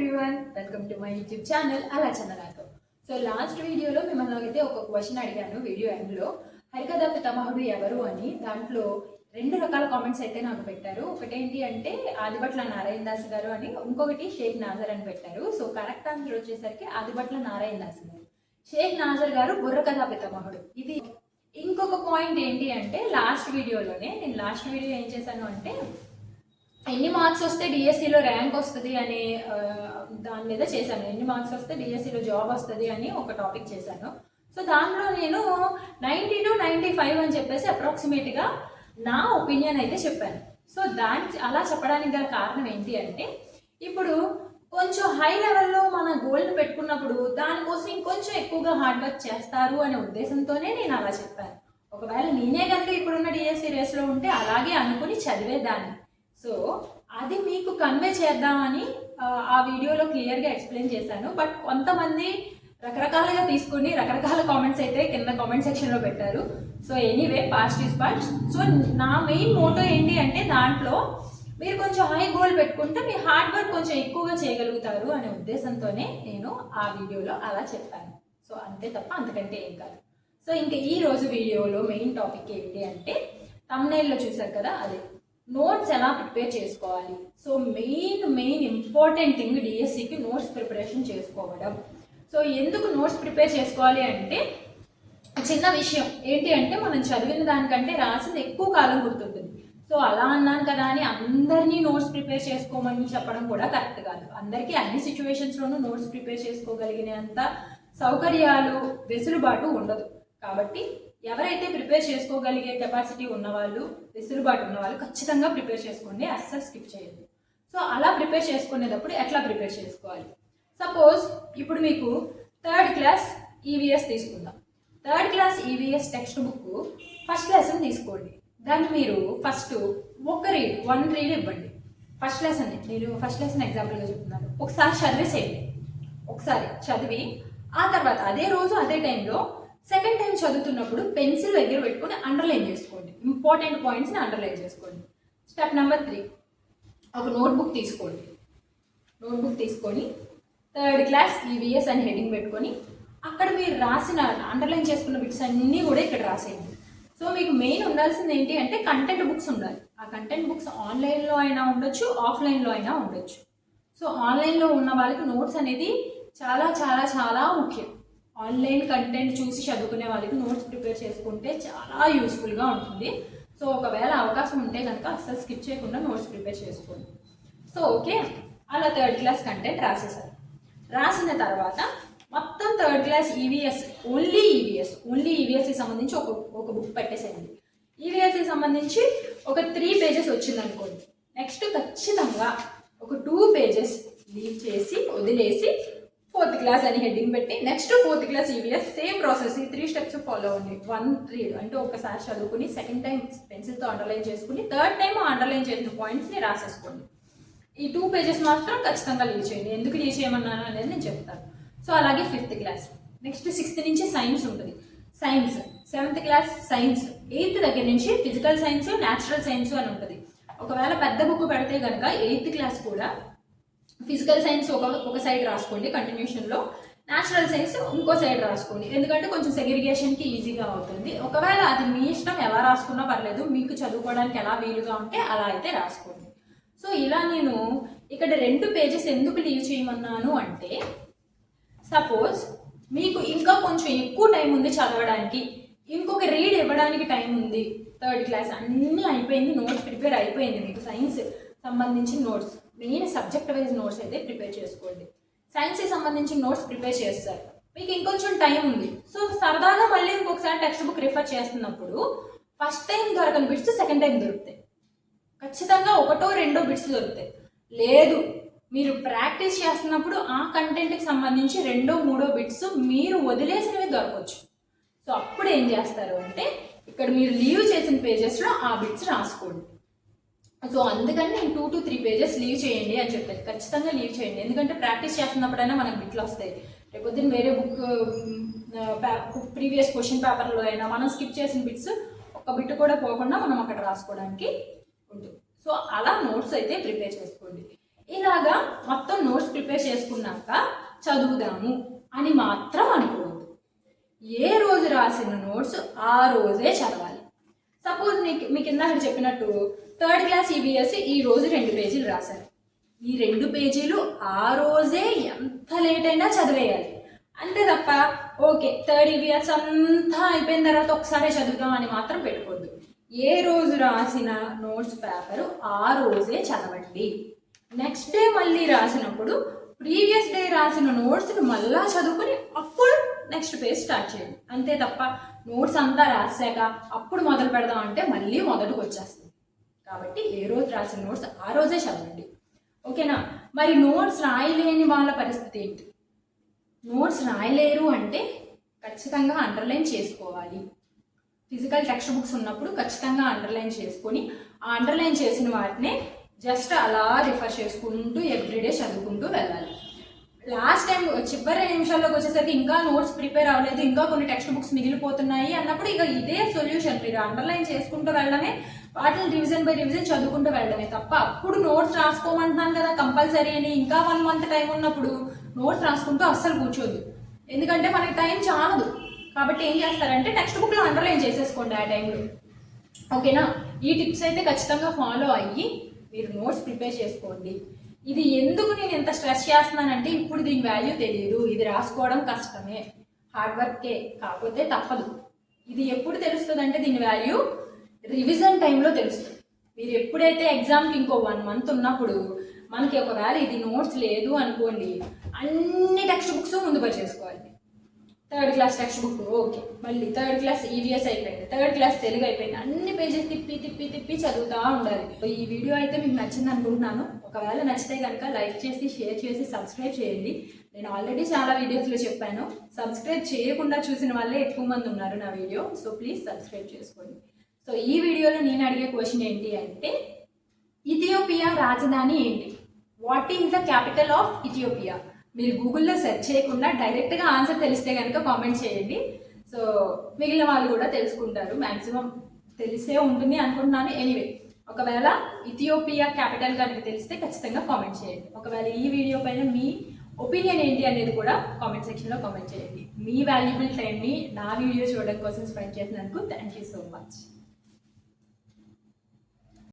Everyone welcome to my YouTube channel అలా చందనాతో so last వీడియోలో మిమ్మల్ని అయితే ఒక క్వశ్చన్ అడిగాను వీడియో ఎండ్లో హరికథ పితామహుడు ఎవరు అని దాంట్లో రెండు రకాల కామెంట్స్ అయితే నాకు పెట్టారు. ఒకటేంటి అంటే ఆదిభట్ల నారాయణ దాస్ గారు అని ఇంకొకటి షేక్ నాజర్ అని పెట్టారు. సో కరెక్ట్ ఆన్సర్ వచ్చేసరికి ఆదిభట్ల నారాయణ దాస్ గారు. షేక్ నాజర్ గారు బుర్రకథ పితామహుడు ఇది ఇంకొక పాయింట్ ఏంటి అంటే లాస్ట్ వీడియోలోనే నేను లాస్ట్ వీడియో ఏం చేశాను అంటే ఎన్ని మార్క్స్ వస్తే డిఎస్సిలో ర్యాంక్ వస్తుంది అనే దాని మీద చేశాను. ఎన్ని మార్క్స్ వస్తే డిఎస్సిలో జాబ్ వస్తుంది అని ఒక టాపిక్ చేశాను. సో దానిలో నేను నైంటీ టు నైంటీ ఫైవ్ అని చెప్పేసి అప్రాక్సిమేట్గా నా ఒపీనియన్ అయితే చెప్పాను. సో దానికి అలా చెప్పడానికి గల కారణం ఏంటి అంటే ఇప్పుడు కొంచెం హై లెవెల్లో మన గోల్ని పెట్టుకున్నప్పుడు దానికోసం ఇంకొంచెం ఎక్కువగా హార్డ్ వర్క్ చేస్తారు అనే ఉద్దేశంతోనే నేను అలా చెప్పాను. ఒకవేళ నేనే కనుక ఇప్పుడున్న డిఎస్సి రేస్లో ఉంటే అలాగే అనుకుని చదివేదాన్ని. సో అది మీకు కన్వే చేద్దామని ఆ, వీడియోలో క్లియర్గా ఎక్స్ప్లెయిన్ చేశాను. బట్ కొంతమంది రకరకాలుగా తీసుకుని రకరకాల కామెంట్స్ అయితే కింద కామెంట్ సెక్షన్లో పెట్టారు. So anyway past is past so నా మెయిన్ మోటో ఏంటి అంటే దాంట్లో మీరు కొంచెం హై గోల్ పెట్టుకుంటే మీ హార్డ్ వర్క్ కొంచెం ఎక్కువగా చేయగలుగుతారు అనే ఉద్దేశంతోనే నేను ఆ వీడియోలో అలా చెప్పాను. సో అంతే తప్ప అంతకంటే ఏం కాదు. సో ఇంకా ఈ రోజు వీడియోలో మెయిన్ టాపిక్ ఏంటి అంటే తమ్నైల్లో చూసారు కదా అదే. నోట్స్ ఎలా ప్రిపేర్ చేసుకోవాలి? So main main important thing డిఎస్సికి నోట్స్ ప్రిపరేషన్ చేసుకోవడం. సో ఎందుకు నోట్స్ ప్రిపేర్ చేసుకోవాలి అంటే చిన్న విషయం. ఏంటి అంటే మనం చదివిన దానికంటే రాసింది ఎక్కువ కాలం గుర్తుంటుంది. సో అలా అన్నాను కదా అని అందరినీ నోట్స్ ప్రిపేర్ చేసుకోమని చెప్పడం కూడా కరెక్ట్ కాదు. అందరికీ అన్ని సిచ్యువేషన్స్లోనూ నోట్స్ ప్రిపేర్ చేసుకోగలిగినంత సౌకర్యాలు వెసులుబాటు ఉండదు. కాబట్టి ఎవరైతే ప్రిపేర్ చేసుకోగలిగే కెపాసిటీ ఉన్నవాళ్ళు వెసులుబాటు ఉన్నవాళ్ళు ఖచ్చితంగా ప్రిపేర్ చేసుకోండి అస్సలు స్కిప్ చేయండి సో అలా ప్రిపేర్ చేసుకునేటప్పుడు ఎట్లా ప్రిపేర్ చేసుకోవాలి? సపోజ్ ఇప్పుడు మీకు థర్డ్ క్లాస్ ఈవీఎస్ తీసుకుందాం. Third class EVS text book first lesson తీసుకోండి. దాన్ని మీరు ఫస్ట్ ఒక రీడ్ వన్ రీడ్ ఇవ్వండి. ఫస్ట్ లెసన్ నేను ఫస్ట్ లెసన్ ఎగ్జాంపుల్గా చెప్తున్నాను. ఒకసారి చదివేసేయండి. ఒకసారి చదివి ఆ తర్వాత అదే రోజు అదే టైంలో సెకండ్ టైం చదువుతున్నప్పుడు పెన్సిల్ దగ్గర పెట్టుకొని అండర్లైన్ చేసుకోండి. ఇంపార్టెంట్ పాయింట్స్ని అండర్లైన్ చేసుకోండి. స్టెప్ నెంబర్ త్రీ ఒక నోట్బుక్ తీసుకోండి. నోట్బుక్ తీసుకొని థర్డ్ క్లాస్ ఈవీఎస్ అని హెడింగ్ పెట్టుకొని అక్కడ మీరు రాసిన అండర్లైన్ చేసుకున్న బిట్స్ అన్నీ కూడా ఇక్కడ రాసేయండి. సో మీకు మెయిన్ ఉండాల్సింది ఏంటి అంటే కంటెంట్ బుక్స్ ఉండాలి. ఆ కంటెంట్ బుక్స్ ఆన్లైన్లో అయినా ఉండొచ్చు ఆఫ్లైన్లో అయినా ఉండొచ్చు. సో ఆన్లైన్లో ఉన్న వాళ్ళకి నోట్స్ అనేది చాలా చాలా చాలా ముఖ్యం. ఆన్లైన్ కంటెంట్ చూసి చదువుకునే వాళ్ళకి నోట్స్ ప్రిపేర్ చేసుకుంటే చాలా యూస్ఫుల్గా ఉంటుంది. సో ఒకవేళ అవకాశం ఉంటే కనుక అస్సలు స్కిప్ చేయకుండా నోట్స్ ప్రిపేర్ చేసుకోండి. So okay. అలా థర్డ్ క్లాస్ కంటెంట్ రాసేసారు. రాసిన తర్వాత మొత్తం third class EVS only EVS only ఈవీఎస్కి సంబంధించి ఒక ఒక బుక్ పెట్టేసేయండి. ఈవీఎస్కి సంబంధించి ఒక త్రీ పేజెస్ వచ్చింది అనుకోండి నెక్స్ట్ ఖచ్చితంగా ఒక టూ పేజెస్ లీవ్ చేసి వదిలేసి ఫోర్త్ క్లాస్ అని హెడ్డింగ్ పెట్టి next fourth class EVS same process ఈ త్రీ స్టెప్స్ ఫాలో అవ్వండి వన్ త్రీ అంటే ఒకసారి చదువుకుని సెకండ్ టైం పెన్సిల్తో అండర్లైన్ చేసుకుని థర్డ్ టైం అండర్లైన్ చేసిన పాయింట్స్ని రాసేసుకోండి. ఈ టూ పేజెస్ మాత్రం ఖచ్చితంగా లీవ్ చేయండి. ఎందుకు లీవ్ చేయమన్నాను అనేది నేను చెప్తాను. సో అలాగే ఫిఫ్త్ క్లాస్ నెక్స్ట్ సిక్స్త్ నుంచి సైన్స్ ఉంటుంది. Science seventh class science eighth దగ్గర నుంచి ఫిజికల్ సైన్స్ న్యాచురల్ సైన్స్ అని ఉంటుంది. ఒకవేళ పెద్ద బుక్ పెడితే కనుక ఎయిత్ క్లాస్ కూడా ఫిజికల్ సైన్స్ ఒక ఒక సైడ్ రాసుకోండి కంటిన్యూషన్లో న్యాచురల్ సైన్స్ ఇంకో సైడ్ రాసుకోండి. ఎందుకంటే కొంచెం సెగ్రిగేషన్కి ఈజీగా అవుతుంది. ఒకవేళ అది మీ ఇష్టం ఎలా రాసుకున్నా పర్లేదు. మీకు చదువుకోవడానికి ఎలా వీలుగా ఉంటే అలా అయితే రాసుకోండి. సో ఇలా నేను ఇక్కడ రెండు పేజెస్ ఎందుకు లీవ్ చేయమన్నాను అంటే సపోజ్ మీకు ఇంకా కొంచెం ఎక్కువ టైం ఉంది చదవడానికి. ఇంకొక రీడ్ ఇవ్వడానికి టైం ఉంది. థర్డ్ క్లాస్ అన్నీ అయిపోయింది. నోట్స్ ప్రిపేర్ అయిపోయింది. మీకు సైన్స్ సంబంధించిన notes main subject wise notes అయితే ప్రిపేర్ చేసుకోండి. సైన్స్కి సంబంధించిన నోట్స్ ప్రిపేర్ చేస్తారు. మీకు ఇంకొంచెం టైం ఉంది. సో సరదాగా మళ్ళీ ఇంకొకసారి టెక్స్ట్ బుక్ రిఫర్ చేస్తున్నప్పుడు ఫస్ట్ టైం దొరకని బిట్స్ సెకండ్ టైం దొరుకుతాయి. ఖచ్చితంగా ఒకటో రెండో బిట్స్ దొరుకుతాయి. లేదు మీరు ప్రాక్టీస్ చేస్తున్నప్పుడు ఆ కంటెంట్కి సంబంధించి రెండో మూడో బిట్స్ మీరు వదిలేసినవి దొరకవచ్చు. సో అప్పుడు ఏం చేస్తారు అంటే ఇక్కడ మీరు లీవ్ చేసిన పేజెస్లో ఆ బిట్స్ రాసుకోండి. సో అందుకని నేను two to three pages leave చేయండి అని చెప్పాను ఖచ్చితంగా లీవ్ చేయండి. ఎందుకంటే ప్రాక్టీస్ చేస్తున్నప్పుడైనా మనకు బిట్లు వస్తాయి. రేపొద్దున వేరే బుక్ ప్రీవియస్ క్వశ్చన్ పేపర్లో అయినా మనం స్కిప్ చేసిన బిట్స్ ఒక బిట్ కూడా పోకుండా మనం అక్కడ రాసుకోవడానికి ఉంటుంది. సో అలా నోట్స్ అయితే ప్రిపేర్ చేసుకోండి. ఇలాగా మొత్తం నోట్స్ ప్రిపేర్ ప్రిపేర్ చేసుకున్నాక చదువుదాము అని మాత్రం అనుకోవద్దు. ఏ రోజు రాసిన నోట్స్ ఆ రోజే చదవాలి. సపోజ్ మీకు మీకు ఇందాక చెప్పినట్టు థర్డ్ క్లాస్ ఈబీఎస్సి ఈ రోజు రెండు పేజీలు రాశారు. ఈ రెండు పేజీలు ఆ రోజే ఎంత లేట్ అయినా చదివేయాలి. అంతే తప్ప ఓకే థర్డ్ ఈబీఎస్ అంతా అయిపోయిన తర్వాత ఒకసారి చదువుదాం అని మాత్రం పెట్టుకోవద్దు. ఏ రోజు రాసిన నోట్స్ పేపరు ఆ రోజే చదవండి. నెక్స్ట్ డే మళ్ళీ రాసినప్పుడు ప్రీవియస్ డే రాసిన నోట్స్ని మళ్ళా చదువుకుని నెక్స్ట్ పేజ్ స్టార్ట్ చేయండి. అంతే తప్ప నోట్స్ అంతా రాసాక అప్పుడు మొదలు పెడదాం అంటే మళ్ళీ మొదటికి వచ్చేస్తుంది. కాబట్టి ఏ రోజు రాసిన నోట్స్ ఆ రోజే చదవండి. ఓకేనా? మరి నోట్స్ రాయలేని వాళ్ళ పరిస్థితి ఏంటి? నోట్స్ రాయలేరు అంటే ఖచ్చితంగా అండర్లైన్ చేసుకోవాలి. ఫిజికల్ టెక్స్ట్ బుక్స్ ఉన్నప్పుడు ఖచ్చితంగా అండర్లైన్ చేసుకొని ఆ అండర్లైన్ చేసిన వాటినే జస్ట్ అలా రిఫర్ చేసుకుంటూ ఎవ్రీడే చదువుకుంటూ వెళ్ళాలి. లాస్ట్ టైం చివరి నిమిషాల్లోకి వచ్చేసరికి ఇంకా నోట్స్ ప్రిపేర్ అవ్వలేదు ఇంకా కొన్ని టెక్స్ట్ బుక్స్ మిగిలిపోతున్నాయి అన్నప్పుడు ఇక ఇదే సొల్యూషన్ మీరు అండర్లైన్ చేసుకుంటూ వెళ్ళడమే వాటిని రివిజన్ బై రివిజన్ చదువుకుంటూ వెళ్ళడమే తప్ప అప్పుడు నోట్స్ రాసుకోమంటున్నాను కదా కంపల్సరీ అని ఇంకా వన్ మంత్ టైం ఉన్నప్పుడు నోట్స్ రాసుకుంటూ అస్సలు కూర్చోద్దు. ఎందుకంటే మనకి టైం చాలదు. కాబట్టి ఏం చేస్తారంటే టెక్స్ట్ బుక్లో అండర్లైన్ చేసేసుకోండి ఆ టైంలో ఓకేనా ఈ టిప్స్ అయితే ఖచ్చితంగా ఫాలో అయ్యి మీరు నోట్స్ ప్రిపేర్ చేసుకోండి. ఇది ఎందుకు నేను ఎంత స్ట్రెస్ చేస్తున్నానంటే ఇప్పుడు దీని వాల్యూ తెలియదు ఇది రాసుకోవడం కష్టమే. హార్డ్ వర్కే కాకపోతే తప్పదు. ఇది ఎప్పుడు తెలుస్తుంది అంటే దీని వాల్యూ రివిజన్ టైంలో తెలుస్తుంది. మీరు ఎప్పుడైతే ఎగ్జామ్కి ఇంకో వన్ మంత్ ఉన్నప్పుడు మనకి ఒకవేళ ఇది నోట్స్ లేదు అనుకోండి అన్ని టెక్స్ట్ బుక్స్ ముందు చేసుకోవాలి. Third class text book okay మళ్ళీ థర్డ్ క్లాస్ ఈవీఎస్ అయిపోయింది. థర్డ్ క్లాస్ తెలుగు అయిపోయింది. అన్ని పేజెస్ తిప్పి తిప్పి తిప్పి చదువుతూ ఉండాలి. ఈ వీడియో అయితే మీకు నచ్చింది అనుకుంటున్నాను. ఒకవేళ నచ్చితే కనుక లైక్ చేసి షేర్ చేసి సబ్స్క్రైబ్ చేయండి. నేను ఆల్రెడీ చాలా వీడియోస్లో చెప్పాను. సబ్స్క్రైబ్ చేయకుండా చూసిన వాళ్ళే ఎక్కువ మంది ఉన్నారు నా వీడియో. సో ప్లీజ్ సబ్స్క్రైబ్ చేసుకోండి. సో ఈ వీడియోలో నేను అడిగే క్వశ్చన్ ఏంటి అంటే ఇథియోపియా రాజధాని ఏంటి? What is the capital of Ethiopia మీరు గూగుల్లో సెర్చ్ చేయకుండా డైరెక్ట్గా ఆన్సర్ తెలిస్తే కనుక కామెంట్ చేయండి. సో మిగిలిన వాళ్ళు కూడా తెలుసుకుంటారు. మ్యాక్సిమం తెలిసే ఉంటుంది అనుకుంటున్నాను. ఎనీవే ఒకవేళ ఇథియోపియా క్యాపిటల్ కనుక తెలిస్తే ఖచ్చితంగా కామెంట్ చేయండి. ఒకవేళ ఈ వీడియో పైన మీ ఒపీనియన్ ఏంటి అనేది కూడా కామెంట్ సెక్షన్లో కామెంట్ చేయండి. మీ వాల్యుబుల్ టైంని నా వీడియో చూడడం కోసం స్పెండ్ చేసినందుకు థ్యాంక్ యూ సో మచ్.